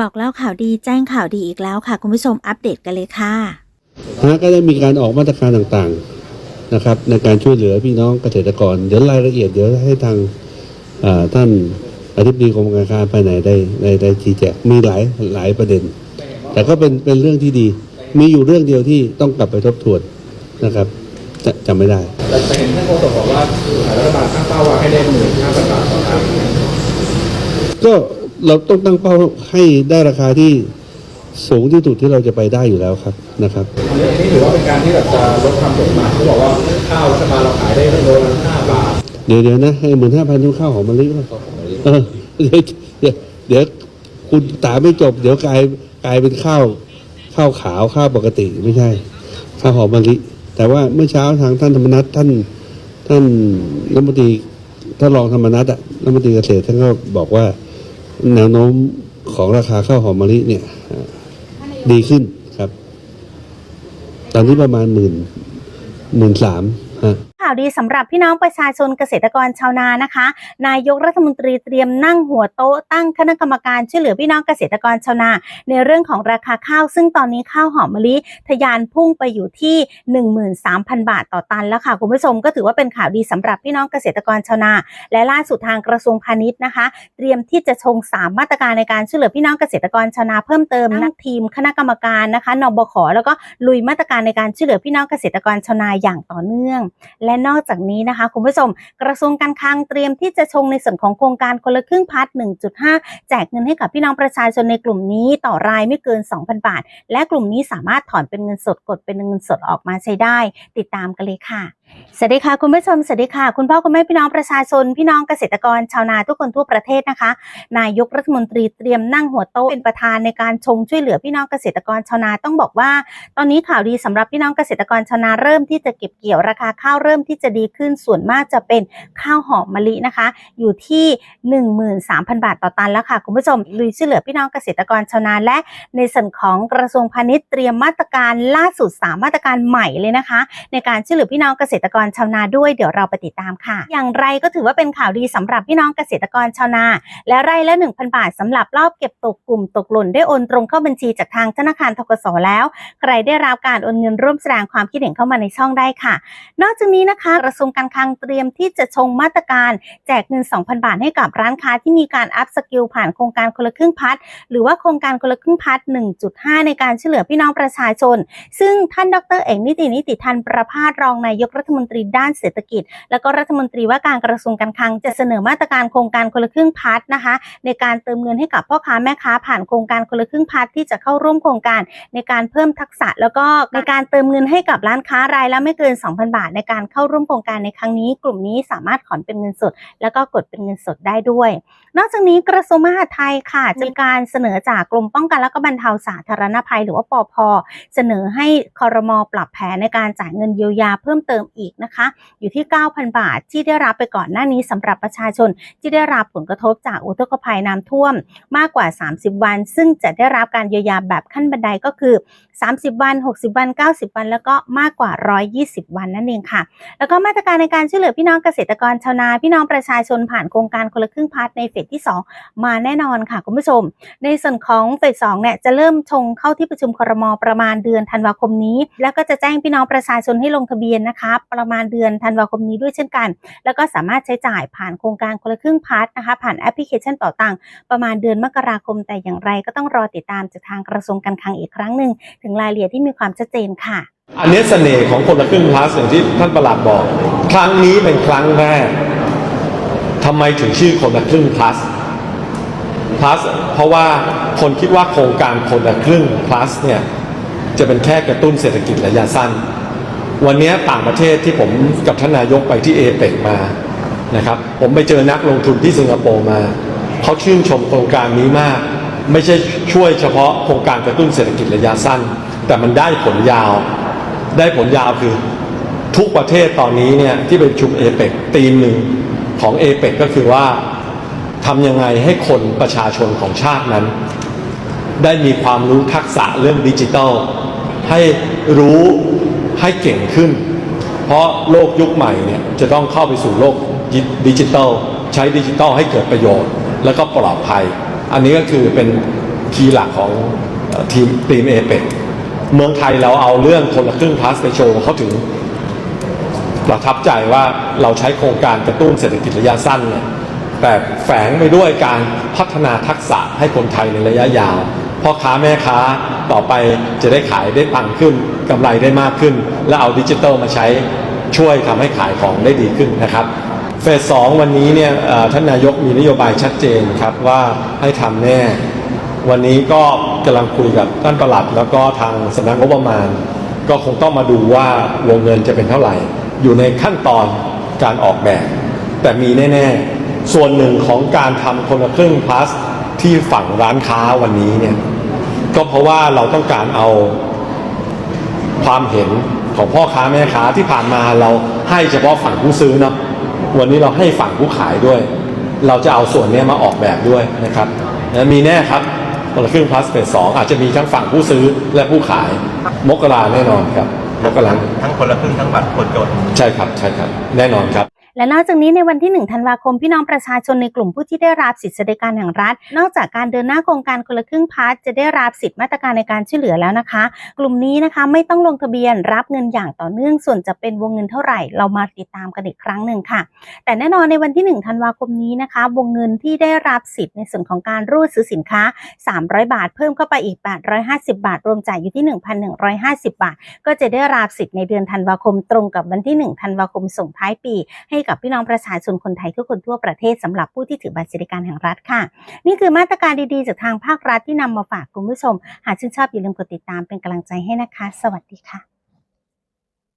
บอกเล่าข่าวดีแจ้งข่าวดีอีกแล้วค่ะ คุณผู้ชมอัปเดตกันเลยค่ะนะก็ได้มีการออกมาตรการต่างๆนะครับ ในการช่วยเหลือพี่น้องเกษตรกร เดี๋ยวรายละเอียดเดี๋ยวให้ทางเอ่อท่านอธิบดีกรมการค้าภายในได้ได้ได้ชี้แจงมีหลายหลายประเด็น แต่ก็เป็นเป็นเรื่องที่ดี มีอยู่เรื่องเดียวที่ต้องกลับไปทบทวนนะครับจะจำไม่ได้แต่เห็นท่านโฆษกบอกว่ารัฐบาลตั้งเป้าว่าให้ได้หมื่นห้าพันบาทต่อตันก็ เราต้องตั้งเป้าให้ได้ราคาที่สูงที่สุดที่เราจะไปได้อยู่แล้วครับนะครับอันนี้อันนี้ถือว่าเป็นการที่แบบจะลดความกดมาเขาบอกว่าข้าวรัฐบาลเราขายได้โลละห้าบาทเดี๋ยวเดี๋ยวนะให้หมื่นห้าพันทุกข้าวหอมมะลิป่ะเออเดี๋ยวเดี๋ยวเดี๋ยวคุณตามไม่จบ เดี๋ยวกลายกลายเป็นข้าวข้าวขาวข้าวปกติไม่ใช่ข้าวหอมมะลิแต่ว่าเมื่อเช้าทางท่านธรรมนัฐท่านท่านรัฐมนตรีท่านรองธรรมนัฐอะรัฐมนตรีเกษตรท่านก็บอกว่า แนวโน้มของราคาข้าวหอมมะลิเนี่ยเอ่อดีขึ้นครับ ตอนนี้ประมาณหมื่นหมื่นสามฮะ ข่าวดีสำหรับพี่น้องประชาชนเกษตรกรชาวนานะคะ นายกรัฐมนตรีเตรียมนั่งหัวโต๊ะตั้งคณะกรรมการช่วยเหลือพี่น้องเกษตรกรชาวนา ในเรื่องของราคาข้าว ซึ่งตอนนี้ข้าวหอมมะลิทะยานพุ่งไปอยู่ที่ 13,000 บาทต่อตันแล้วค่ะคุณผู้ชมก็ถือว่าเป็นข่าวดีสำหรับพี่น้องเกษตรกรชาวนา และล่าสุดทางกระทรวงพาณิชย์นะคะ เตรียมที่จะชง 3 มาตรการในการช่วยเหลือพี่น้องเกษตรกรชาวนาเพิ่มเติมนักทีมคณะกรรมการนะคะนบขแล้วก็ลุยมาตรการในการช่วยเหลือพี่น้องเกษตรกรชาวนาอย่างต่อเนื่อง และนอกจากนี้นะคะ คุณผู้ชม กระทรวงการคลังเตรียมที่จะชงในส่วนของโครงการคนละครึ่งพัด1.5 แจกเงินให้กับพี่น้องประชาชนในกลุ่มนี้ต่อรายไม่เกิน 2,000 บาท และกลุ่มนี้สามารถถอนเป็นเงินสดกดเป็นเงินสดออกมาใช้ได้ ติดตามกันเลยค่ะสวัสดีค่ะคุณผู้ชมสวัสดีค่ะคุณพ่อคุณแม่พี่น้องประชาชน พี่น้องเกษตรกรชาวนาทุกคนทั่วประเทศนะคะ นายกรัฐมนตรีเตรียมนั่งหัวโต๊ะเป็นประธานในการชงช่วยเหลือพี่น้องเกษตรกรชาวนาต้องบอกว่า ตอนนี้ข่าวดีสำหรับพี่น้องเกษตรกรชาวนาเริ่มที่จะเก็บเกี่ยวราคาข้าวเริ่มที่จะดีขึ้นส่วนมากจะเป็นข้าวหอมมะลินะคะ อยู่ที่ 13,000 บาทต่อตันแล้วค่ะคุณผู้ชมลุยช่วยเหลือพี่น้องเกษตรกรชาวนาและในส่วนของกระทรวงพาณิชย์เตรียมมาตรการล่าสุด3มาตรการใหม่เลยนะคะ ในการช่วยเหลือพี่น้องเกษษตรกรชาวนาด้วยเดี๋ยวเราไปติดตามค่ะ อย่างไรก็ถือว่าเป็นข่าวดีสำหรับพี่น้องเกษตรกรชาวนา และไร่ละ 1,000 บาทสำหรับรอบเก็บตกกลุ่มตกหล่นได้โอนตรงเข้าบัญชีจากทางธนาคารทกสแล้ว ใครได้รับการโอนเงินร่วมแสดงความคิดเห็นเข้ามาในช่องได้ค่ะ นอกจากนี้นะคะกระทรวงการคลังเตรียมที่จะชงมาตรการแจกเงิน 2,000 บาทให้กับร้านค้าที่มีการอัพสกิลผ่านโครงการคนละครึ่งพัดหรือว่าโครงการคนละครึ่งพัด1.5 ในการช่วยเหลือพี่น้องประชาชน ซึ่งท่านดรเอกนิตินิติทันประภาสรองนายกรัฐมนตรีด้านเศรษฐกิจ แล้วก็รัฐมนตรีว่าการกระทรวงการคลังจะเสนอมาตรการโครงการคนละครึ่งพัดนะคะ ในการเติมเงินให้กับพ่อค้าแม่ค้าผ่านโครงการคนละครึ่งพัดที่จะเข้าร่วมโครงการในการเพิ่มทักษะ แล้วก็ในการเติมเงินให้กับร้านค้ารายละไม่เกิน 2,000 บาท ในการเข้าร่วมโครงการในครั้งนี้ กลุ่มนี้สามารถถอนเป็นเงินสด แล้วก็กดเป็นเงินสดได้ด้วย นอกจากนี้กระทรวงมหาดไทยค่ะจะมีการเสนอจากกรมป้องกันและก็บรรเทาสาธารณภัย หรือว่าปอพเสนอให้คอรมอปรับแผนในการจ่ายเงินเยียวยาเพิ่มเติมอีกนะคะ อยู่ที่ 9,000 บาทที่ได้รับไปก่อนหน้านี้สำหรับประชาชนที่ได้รับผลกระทบจากอุทกภัยน้ำท่วมมากกว่า 30 วัน ซึ่งจะได้รับการเยียวยาแบบขั้นบันไดก็คือ 30 วัน 60 วัน 90 วัน แล้วก็มากกว่า 120 วันนั่นเองค่ะ แล้วก็มาตรการในการช่วยเหลือพี่น้องเกษตรกรชาวนา พี่น้องประชาชนผ่านโครงการคนละครึ่งพาร์ทในเฟสที่ 2 มาแน่นอนค่ะคุณผู้ชม ในส่วนของเฟส2เนี่ยจะเริ่มชงเข้าที่ประชุมครมประมาณเดือนธันวาคมนี้ แล้วก็จะแจ้งพี่น้องประชาชนให้ลงทะเบียนนะคะประมาณเดือนธันวาคมนี้ด้วยเช่นกัน แล้วก็สามารถใช้จ่ายผ่านโครงการคนละครึ่งพาร์ทนะคะผ่านแอปพลิเคชันเป่าตังประมาณเดือนมกราคมแต่อย่างไรก็ต้องรอติดตามจากทางกระทรวงการคลังอีกครั้งหนึ่งถึงรายละเอียดที่มีความชัดเจนค่ะ อันนี้เสน่ห์ของคนละครึ่งพลัสอย่างที่ท่านประหลัดบอก ครั้งนี้เป็นครั้งแรกทำไมถึงชื่อคนละครึ่งพลัสพลัสเพราะว่าคนคิดว่าโครงการคนละครึ่งพลัสเนี่ย จะเป็นแค่กระตุ้นเศรษฐกิจระยะสั้น วันนี้ต่างประเทศที่ผมกับท่านนายกไปที่เอเปกมานะครับ ผมไปเจอนักลงทุนที่สิงคโปร์มาเขาชื่นชมโครงการนี้มาก ไม่ใช่ช่วยเฉพาะโครงการกระตุ้นเศรษฐกิจระยะสั้น แต่มันได้ผลยาว ได้ผลยาวคือทุกประเทศตอนนี้เนี่ยที่ไปประชุมเอเปกตีมหนึ่งของเอเปกก็คือว่าทำยังไงให้คนประชาชนของชาตินั้น ได้มีความรู้ทักษะเรื่องดิจิทัลให้รู้ ให้เก่งขึ้น เพราะโลกยุคใหม่เนี่ยจะต้องเข้าไปสู่โลกดิจิทัลใช้ดิจิทัลให้เกิดประโยชน์ แล้วก็ปลอดภัย อันนี้ก็คือเป็นคีย์หลักของทีมทีมเอเปเมืองไทยเราเอาเรื่องคนละครึ่งพลัสไปโชว์เขาถึงประทับใจว่าเราใช้โครงการกระตุ้นเศรษฐกิจระยะสั้นเนี่ยแต่แฝงไปด้วยการพัฒนาทักษะให้คนไทยในระยะยาว พ่อค้าแม่ค้าต่อไปจะได้ขายได้ตังขึ้นกำไรได้มากขึ้น และเอาดิจิทัลมาใช้ช่วยทำให้ขายของได้ดีขึ้นนะครับเฟสสองวันนี้เนี่ยท่านนายกมีนโยบายชัดเจนครับว่าให้ทำแน่ วันนี้ก็กำลังคุยกับท่านประหลัด แล้วก็ทางสำนักงบประมาณ ก็คงต้องมาดูว่าวงเงินจะเป็นเท่าไหร่ อยู่ในขั้นตอนการออกแบบ แต่มีแน่ ๆ ส่วนหนึ่งของการทำคนละครึ่งพลัส ที่ฝั่งร้านค้าวันนี้เนี่ยก็เพราะว่าเราต้องการเอาความเห็นของพ่อค้าแม่ค้าที่ผ่านมาเราให้เฉพาะฝั่งผู้ซื้อเนาะวันนี้เราให้ฝั่งผู้ขายด้วย เราจะเอาส่วนเนี้ยมาออกแบบด้วยนะครับและมีแน่ครับคนละครึ่งพลัสเฟสสองอาจจะมีทั้งฝั่งผู้ซื้อและผู้ขายมกราแน่นอนครับมกราทั้งคนละครึ่งทั้งบัตรคนจนใช่ครับใช่ครับ แน่นอนครับ และนอกจากนี้ในวันที่ 1 ธันวาคมพี่น้องประชาชนในกลุ่มผู้ที่ได้รับสิทธิสวัสดิการแห่งรัฐ นอกจากการเดินหน้าโครงการคนละครึ่งพาร์ทจะได้รับสิทธิมาตรการในการช่วยเหลือแล้วนะคะ กลุ่มนี้นะคะไม่ต้องลงทะเบียนรับเงินอย่างต่อเนื่องส่วนจะเป็นวงเงินเท่าไหร่เรามาติดตามกันอีกครั้งหนึ่งค่ะ แต่แน่นอนในวันที่ 1 ธันวาคมนี้นะคะ วงเงินที่ได้รับสิทธิ์ในส่วนของการรูดซื้อสินค้า 300 บาท เพิ่มเข้าไปอีก 850 บาท รวมจ่ายอยู่ที่ 1,150 บาท ก็จะได้รับสิทธิ์ในเดือนธันวาคมตรงกับวันที่ 1 ธันวาคมส่งท้ายปี ให้กับพี่น้องประชาชนคนไทยทุกคนทั่วประเทศสำหรับผู้ที่ถือบัตรสวัสดิการแห่งรัฐค่ะ นี่คือมาตรการดีๆ จากทางภาครัฐที่นำมาฝากคุณผู้ชม หากชื่นชอบอย่าลืมกดติดตามเป็นกำลังใจให้นะคะ สวัสดีค่ะ